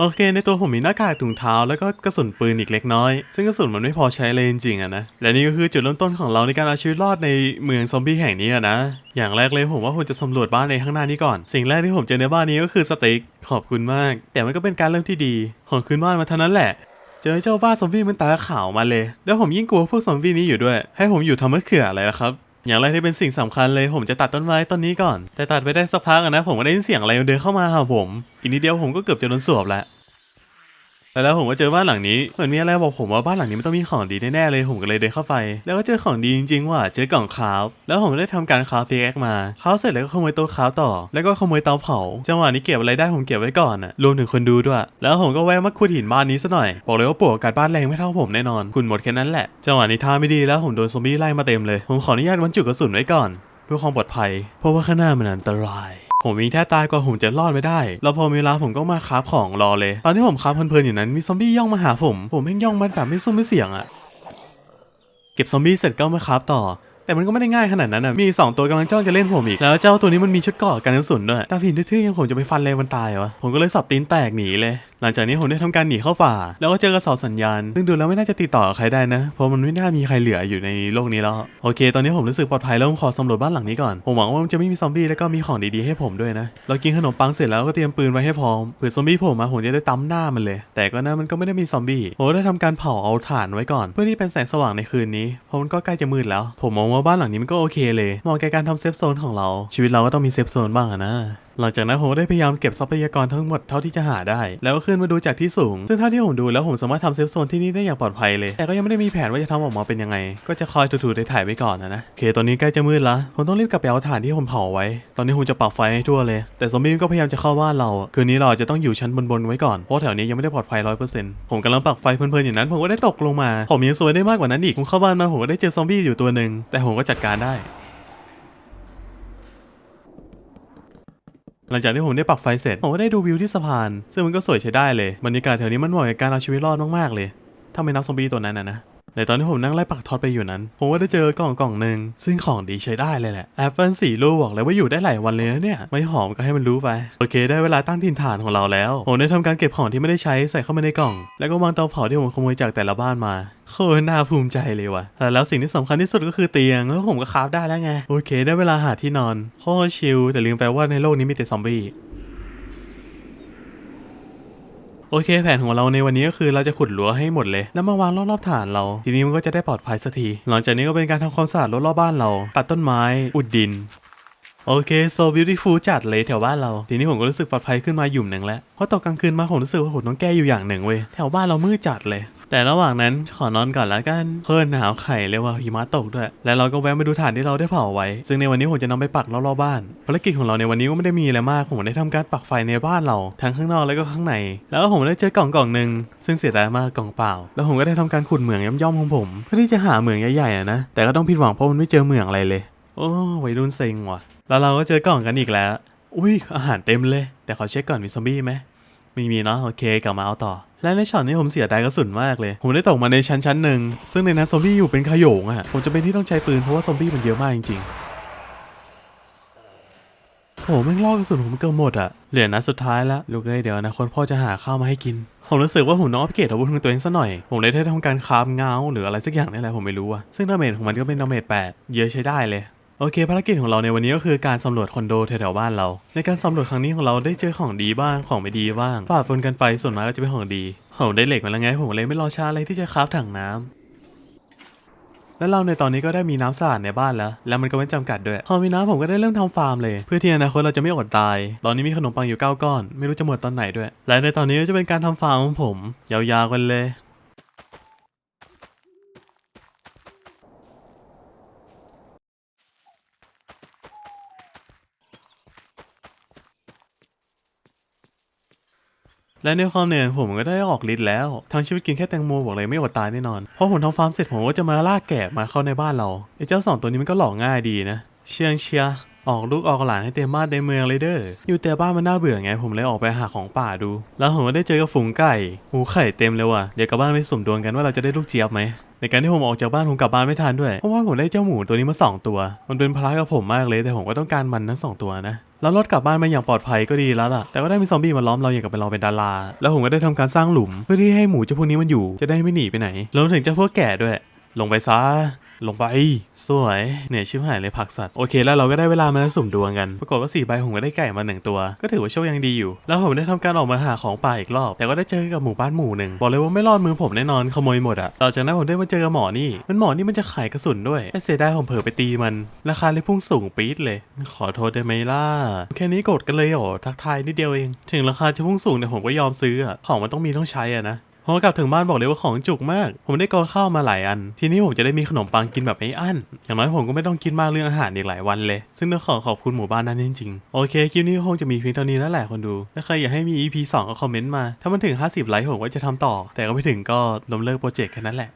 โอเค ในตัวผมมีหน้ากากถุงเท้าแล้วก็กระสุนปืนอีกเล็กน้อย ซึ่งกระสุนมันไม่พอใช้เลยจริงๆอะนะ และนี่ก็คือจุดเริ่มต้นของเราในการเอาชีวิตรอดในเมืองซอมบี้แห่งนี้อะนะ อย่างแรกเลยผมว่าผมจะสำรวจบ้านในข้างหน้านี้ก่อน สิ่งแรกที่ผมเจอในบ้านนี้ก็คือสเต็กขอบคุณมาก แต่มันก็เป็นการเริ่มที่ดี ของคืนบ้านมาเท่านั้นแหละเจอเจ้าบ้าซอมบี้มันตาขาวมาเลย แล้วผมยิ่งกลัวพวกซอมบี้นี้อยู่ด้วย ให้ผมอยู่ทำมะเขืออะไรล่ะครับ อย่างแรกที่เป็นสิ่งสำคัญเลยผมจะตัดต้นไม้ต้นนี้ก่อน แต่ตัดไปได้สักพักนะผมก็ได้ยินเสียงอะไรเดินเข้ามาหาผม อีกนิดเดียวผมก็เกือบจะโดนสวบแล้ว แล้วผมก็เจอบ้านหลังนี้เหมือนมีอะไรบอกผมว่าบ้านหลังนี้มันต้องมีของดีแน่ๆเลยผมก็เลยเดินเข้าไป แล้วก็เจอของดีจริงๆว่ะเจอกล่องคราฟแล้วผมได้ทำการคราฟพิกมาคราฟเสร็จแล้วก็ขโมยโต๊ะคราฟต่อ แล้วก็ขโมยเตาเผาจังหวะนี้เก็บอะไรได้ผมเก็บไว้ก่อนอะรวมถึงคนดูด้วย แล้วผมก็แวะมาขุดหินบ้านนี้ซะหน่อยบอกเลยว่าปวกอากาศบ้านแรงไม่เท่าผมแน่นอนคุณหมดแค่นั้นแหละจังหวะนี้ท่าไม่ดีแล้วผมโดนซอมบี้ไล่มาเต็มเลยผมขออนุญาตบรรจุกระสุนไว้ก่อน เพื่อความปลอดภัย เพราะว่าข้างหน้ามันอันตราย ผมมีแท้ตายกว่าผมจะรอดไม่ได้ แล้วพอมีเวลาผมก็มาคาบของรอเลย ตอนที่ผมคาบเพลินๆอยู่นั้นมีซอมบี้ย่องมาหาผม ผมแม่งย่องมันแบบไม่ซุ้มไม่เสียงอะเก็บซอมบี้เสร็จก็มาคาบต่อ แต่มันก็ไม่ได้ง่ายขนาดนั้นอะมีสองตัวกำลังจ้องจะเล่นผมอีก แล้วเจ้าตัวนี้มันมีชุดเกาะกันกระสุนด้วยตาผินทื่อๆยังผมจะไปฟันเลยมันตายวะผมก็เลยสับตีนแตกหนีเลย หลังจากนี้ผมได้ทำการหนีเข้าป่า แล้วก็เจอกระเสาสัญญาณ ซึ่งดูแล้วไม่น่าจะติดต่อใครได้นะ เพราะมันไม่น่ามีใครเหลืออยู่ในโลกนี้แล้วโอเค ตอนนี้ผมรู้สึกปลอดภัยแล้วผมขอสำรวจบ้านหลังนี้ก่อนผมหวังว่ามันจะไม่มีซอมบี้แล้วก็มีของดีๆให้ผมด้วยนะเรากินขนมปังเสร็จแล้วก็เตรียมปืนไว้ให้พร้อมเผื่อซอมบี้ผล่มาผมจะได้ตั้มหน้ามันเลย แต่ก็นะมันก็ไม่ได้มีซอมบี้ผมได้ทำการเผาเอาถ่านไว้ก่อน เพื่อที่เป็นแสงสว่างในคืนนี้เพราะมันก็ใกล้จะมืดแล้ว ผมมองว่าบ้านหลังนี้มันก็โอเคเลยเหมาะแก่การทำเซฟโซนของเรา ชีวิตเราก็ต้องมีเซฟโซนบ้างนะ หลังจากนั้นผมก็ได้พยายามเก็บทรัพยากรทั้งหมดเท่าที่จะหาได้ แล้วก็ขึ้นมาดูจากที่สูง ซึ่งเท่าที่ผมดูแล้วผมสามารถทำเซฟโซนที่นี่ได้อย่างปลอดภัยเลย แต่ก็ยังไม่ได้มีแผนว่าจะทำออกมาเป็นยังไง ก็จะคอยถูๆได้ถ่ายไว้ก่อนนะนะโอเคตอนนี้ใกล้จะมืดละผมต้องรีบกลับไปเอาถ่านที่ผมเผาไว้ ตอนนี้ผมจะปักไฟให้ทั่วเลย แต่ซอมบี้ก็พยายามจะเข้าบ้านเรา คืนนี้เราจจะต้องอยู่ชั้นบนๆไว้ก่อน เพราะแถวนี้ยังไม่ได้ปลอดภัยร้อยเปอร์เซ็นต์ผมกำลังปักไฟเพลินๆอย่างนั้นผมก็ได้ตกลงมา ผมยังสวยได้มากกว่านั้นอีกผมเข้าบ้านมาผมก็ได้เจอซอมบี้อยู่ตัวหนึ่งแต่ผมก็จัดการได้ หลังจากที่ผมได้ปักไฟเสร็จผมก็ได้ดูวิวที่สะพาน ซึ่งมันก็สวยใช้ได้เลยบรรยากาศแถวนี้มันเหมาะกับการเอาชีวิตรอดมากๆเลยถ้าไม่นับซอมบี้ตัวนั้นนะนะ ในตอนที่ผมนั่งไล่ปักทอตไปอยู่นั้น ผมก็ได้เจอกล่องกล่องหนึ่งซึ่งของดีใช้ได้เลยแหละแอปเปิลสี่ลูกบอกเลยว่าอยู่ได้หลายวันเลยนะเนี่ย ไม่หอมก็ให้มันรู้ไปโอเค ได้เวลาตั้งถิ่นฐานของเราแล้ว ผมได้ทำการเก็บของที่ไม่ได้ใช้ใส่เข้ามาในกล่อง แล้วก็วางเตาเผาที่ผมขโมยจากแต่ละบ้านมาโคตรน่าภูมิใจเลยว่ะแต่แล้วสิ่งที่สำคัญที่สุดก็คือเตียง แล้วผมก็คราฟได้แล้วไง โอเค ได้เวลาหาที่นอน โคตรชิลแต่ลืมไปว่าในโลกนี้มีแต่ซอมบี้ โอเค แผนของเราในวันนี้ก็คือเราจะขุดหลัวให้หมดเลย แล้วมาวางรอบๆฐานเรา ทีนี้มันก็จะได้ปลอดภัยสักที หลังจากนี้ก็เป็นการทำความสะอาดรอบๆบ้านเรา ตัดต้นไม้ อุดดิน โอเค so beautiful จัดเลยแถวบ้านเรา ทีนี้ผมก็รู้สึกปลอดภัยขึ้นมาหยุ่มหนึ่งแล้วเพราะตอนกลางคืนมาผมรู้สึกว่าผมต้องแก้อยู่อย่างหนึ่งเว้ย แถวบ้านเรามืดจัดเลย แต่ระหว่างนั้นขอนอนก่อนแล้วกันเพิ่นหนาวไข่เลยว่าหิมะตกด้วย แล้วเราก็แวะมาดูฐานที่เราได้เผาไว้ ซึ่งในวันนี้ผมจะนำไปปักรอบๆบ้านภารกิจของเราในวันนี้ก็ไม่ได้มีอะไรมาก ผมได้ทำการปักไฟในบ้านเราทั้งข้างนอกแล้วก็ข้างใน แล้วก็ผมได้เจอกล่องกล่องหนึ่งซึ่งเสียดายมากกล่องเปล่า แล้วผมก็ได้ทำการขุดเหมืองย่อมๆของผมเพื่อที่จะหาเหมืองใหญ่ๆอะนะแต่ก็ต้องผิดหวังเพราะมันไม่เจอเหมืองอะไรเลย โอ้วัยรุ่นเซ็งว่ะ แล้วเราก็เจอกล่องกันอีกแล้ว อุ้ยอาหารเต็มเลย แต่ขอเช็คก่อนมีซอมบี้ไหม ม่มีเนาะโอเคกลับมาเอาต่อ และในช็อตนี้ผมเสียดายกระสุนมากเลย ผมได้ตกมาในชั้นชั้นหนึ่งซึ่งในนั้นซอมบี้อยู่เป็นขโยงอะ่ะผมจะเป็นที่ต้องใช้ปืนเพราะว่าซอมบี้มันเยอะมากจริงๆโหแม่งลอกกระสุนผมเกือบหมดอะ่ะเหลือนัดสุดท้ายแล้วลูกเอ้ยเดี๋ยวนะคนพ่อจะหาข้าวมาให้กินผมรู้สึกว่าผมต้องอัปเกรดอาวุธของตัวเองซะหน่อย ผมเลยได้ทำการคราฟเงาหรืออะไรสักอย่างนี่แหละผมไม่รู้อะซึ่งดาเมจของมันก็เป็นดาเมจ8เยอะใช้ได้เลย โอเคภารกิจของเราในวันนี้ก็คือการสำรวจคอนโดแถวๆบ้านเรา ในการสำรวจครั้งนี้ของเราได้เจอของดีบ้างของไม่ดีบ้างปะปนกันไปส่วนมากก็จะเป็นของดีผมได้เหล็กมาแล้วไงผมเลยไม่รอช้าเลยที่จะคราฟถังน้ำและเราในตอนนี้ก็ได้มีน้ำสะอาดในบ้านแล้ว แล้วมันก็ไม่จำกัดด้วย พอมีน้ำผมก็ได้เริ่มทำฟาร์มเลย เพื่อที่อนาคตเราจะไม่อดตาย ตอนนี้มีขนมปังอยู่9ก้อน ไม่รู้จะหมดตอนไหนด้วย และในตอนนี้ก็จะเป็นการทำฟาร์มของผม ยาวๆกันเลย และในความเหนื่อยผมก็ได้ออกฤทธิ์แล้ว ทั้งชีวิตกินแค่แตงโมบอกเลยไม่อดตายแน่นอน เพราะผมทำฟาร์มเสร็จผมก็จะมาล่าแกะมาเข้าในบ้านเราไอ้เจ้าสองตัวนี้มันก็หลอกง่ายดีนะ เชียงเชียออกลูกออกหลานให้เต็มบ้านเต็มเมืองเลยเด้อ อยู่แต่บ้านมันน่าเบื่อไง ผมเลยออกไปหาของป่าดู แล้วผมก็ได้เจอกับฝูงไก่หูไข่เต็มเลยว่ะ เดี๋ยวกลับบ้านไปสุ่มดวงกันว่าเราจะได้ลูกเจี๊ยบไหม ในการที่ผมออกจากบ้านผมกลับบ้านไม่ทันด้วย เพราะว่าผมได้เจ้าหมูตัวนี้มาสองตัว มันเป็นพระกับผมมากเลยแต่ผมก็ต้องการมันทั้งสองตัวนะแล้วรถกลับบ้านมาอย่างปลอดภัยก็ดีแล้วล่ะ แต่ก็ได้มีซอมบี้มาล้อมเราอย่างกับเป็นเราเป็นดารา แล้วผมก็ได้ทำการสร้างหลุม เพื่อที่ให้หมูเจ้าพวกนี้มันอยู่ จะได้ไม่หนีไปไหนรวมถึงเจ้าพวกแก่ด้วย ลงไปซะ ลงไป สวยเนี่ยชิบหายเลยผักสัตว์ โอเคแล้วเราก็ได้เวลามาสุ่มดวงกัน ปรากฏว่าสี่ใบผมก็ได้ไก่มาหนึ่งตัว ก็ถือว่าโชคยังดีอยู่ แล้วผมได้ทำการออกมาหาของป่าอีกรอบ แต่ก็ได้เจอกับหมู่บ้านหมู่หนึ่ง บอกเลยว่าไม่รอดมือผมแน่นอน ขโมยหมดอะต่อจากนั้นผมได้มาเจอกับหมอนี่ มันหมอนี่มันจะขายกระสุนด้วย แต่เสียดายผมเผลอไปตีมัน ราคาเลยพุ่งสูงปี๊ดเลย ขอโทษได้ไหมล่ะ แค่นี้กดกันเลยเหรอ ทักทายนิดเดียวเอง ถึงราคาจะพุ่งสูงแต่ผมก็ยอมซื้ออะของมันต้องมีต้องใช้อะนะ พอกลับถึงบ้านบอกเลยว่าของจุกมาก ผมได้กอข้าวมาหลายอัน ทีนี้ผมจะได้มีขนมปังกินแบบไม่อั้น อย่างน้อยผมก็ไม่ต้องกินมากเรื่องอาหารอีกหลายวันเลย ซึ่งต้องขอขอบคุณหมู่บ้านนั้นจริงๆ โอเค คลิปนี้คงจะมีเพียงเท่านี้แล้วแหละคนดู ถ้าใครอยากให้มี EP 2ก็คอมเมนต์มา ถ้ามันถึง 50 ไลค์ผมก็จะทำต่อ แต่ก็ไม่ถึงก็ล้มเลิกโปรเจกต์แค่นั้นแหละ